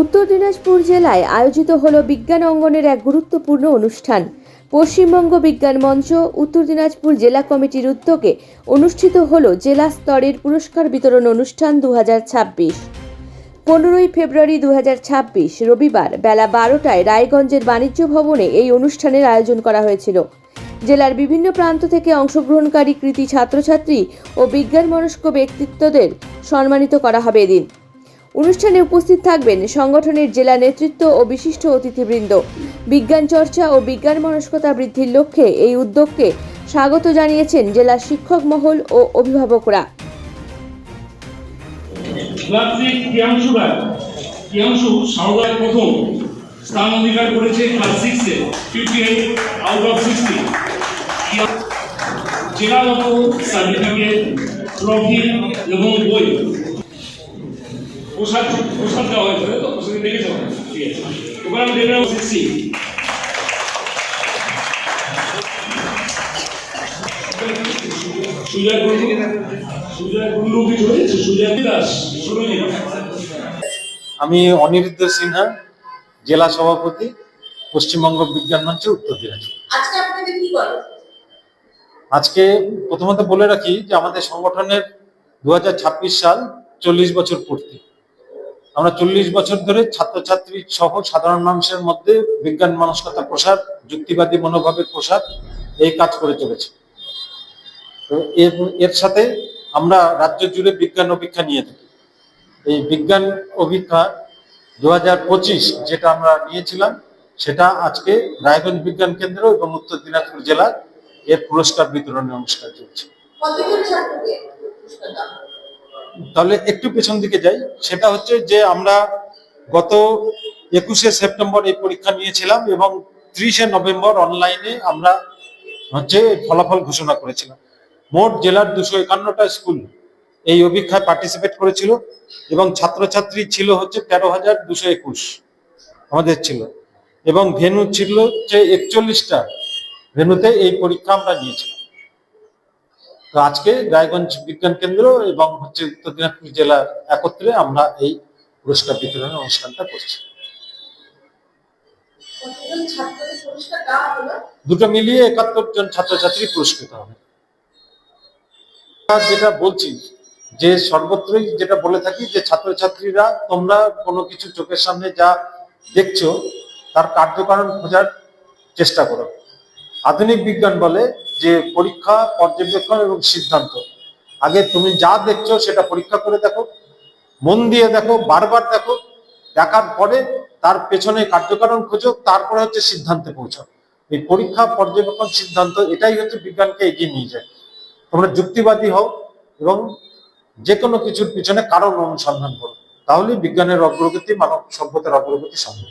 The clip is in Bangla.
উত্তর দিনাজপুর জেলায় আয়োজিত হল বিজ্ঞান অঙ্গনের এক গুরুত্বপূর্ণ অনুষ্ঠান। পশ্চিমবঙ্গ বিজ্ঞান মঞ্চ, উত্তর দিনাজপুর জেলা কমিটির উদ্যোগে অনুষ্ঠিত হল জেলা স্তরের পুরস্কার বিতরণ অনুষ্ঠান দু হাজার ছাব্বিশ। পনেরোই ফেব্রুয়ারি দু হাজার ছাব্বিশ, রবিবার বেলা বারোটায় রায়গঞ্জের বাণিজ্য ভবনে এই অনুষ্ঠানের আয়োজন করা হয়েছিল। জেলার বিভিন্ন প্রান্ত থেকে অংশগ্রহণকারী কৃতি ছাত্রছাত্রী ও বিজ্ঞান মনস্ক ব্যক্তিত্বদের সম্মানিত করা হবে এদিন। অনুষ্ঠানে উপস্থিত থাকবেন সংগঠনের জেলা নেতৃত্ব ও বিশিষ্ট অতিথিবৃন্দ। বিজ্ঞান চর্চা ও বিজ্ঞান মনস্কতা বৃদ্ধির লক্ষ্যে এই উদ্যোগকে স্বাগত জানিয়েছেন জেলার শিক্ষক মহল ও অভিভাবকরা। স্থান অধিকার করেছে ক্লাস সিক্সে আউট অফ সিক্সটি জেলাগত সার্টিফিকেট ট্রফি এবং বই। প্রসাদ প্রসাদ দেওয়া হয়েছে তো প্রসাদ দেখেছ ঠিক আছে। এবার আমি দেখলাম সিক্সটি সুজয় কুন্ডু সুজয় কুন্ডু কি চলেছে সুজয় দাস সুরজিৎ আমি অনিরুদ্ধ সিনহা জেলা সভাপতি পশ্চিমবঙ্গ বিজ্ঞান মঞ্চ উত্তর দিনাজপুর। আজকে আপনাদের কি করে আজকে প্রথমত বলে রাখি যে আমাদের সংগঠনের দুহাজার ছাব্বিশ সাল চল্লিশ বছর পূর্তি। আমরা চল্লিশ বছর ধরে ছাত্রছাত্রী সহ সাধারণ মানুষের মধ্যে বিজ্ঞান মানসিকতা প্রসার, যুক্তিবাদী মনোভাবের প্রসার এই কাজ করে চলেছে। তো এর সাথে আমরা রাজ্য জুড়ে বিজ্ঞান অভিক্ষা নিয়ে থাকি। এই বিজ্ঞান অভিক্ষা দু হাজার পঁচিশ যেটা আমরা নিয়েছিলাম, সেটা আজকে রায়গঞ্জ বিজ্ঞান কেন্দ্র এবং উত্তর দিনাজপুর জেলার এর পুরস্কার বিতরণের অনুষ্ঠান চলছে। তাহলে একটু পেছন দিকে যাই। সেটা হচ্ছে যে আমরা গত একুশে সেপ্টেম্বর এই পরীক্ষা নিয়েছিলাম এবং ত্রিশে নভেম্বর অনলাইনে আমরা হচ্ছে ফলাফল ঘোষণা করেছিলাম। মোট জেলার দুশো একান্নটা স্কুল এই অভিক্ষায় পার্টিসিপেট করেছিল এবং ছাত্রছাত্রী ছিল হচ্ছে তেরো হাজার দুশো একুশ আমাদের ছিল। এবং ভেনু ছিল হচ্ছে একচল্লিশটা। ভেনুতে এই পরীক্ষা আমরা নিয়েছিলাম। তো আজকে রায়গঞ্জ বিজ্ঞান কেন্দ্র এবং হচ্ছে উত্তর দিনাজপুর জেলার একত্রে আমরা এই পুরস্কার বিতরণের অনুষ্ঠানটা করছি। দুটো মিলিয়ে একাত্তর জন ছাত্রছাত্রী পুরস্কৃত হবে। যেটা বলছি যে সর্বত্রই যেটা বলে থাকি যে ছাত্রছাত্রীরা তোমরা কোনো কিছু চোখের সামনে যা দেখছ তার কার্যকারণ খোঁজার চেষ্টা করো। আধুনিক বিজ্ঞান বলে যে পরীক্ষা, পর্যবেক্ষণ এবং সিদ্ধান্ত। আগে তুমি যা দেখছ সেটা পরীক্ষা করে দেখো, মন দিয়ে দেখো, বারবার দেখো, দেখার পরে তার পেছনে কার্যকারণ খোঁজো, তারপরে হচ্ছে সিদ্ধান্তে পৌঁছো এই পরীক্ষা, পর্যবেক্ষণ, সিদ্ধান্ত, এটাই হচ্ছে বিজ্ঞানকে এগিয়ে নিয়ে যায়। তোমরা যুক্তিবাদী হও এবং যে কোনো কিছুর পিছনে কারণ অনুসন্ধান করো। তাহলে বিজ্ঞানের অগ্রগতি, মানব সভ্যতার অগ্রগতি সম্ভব।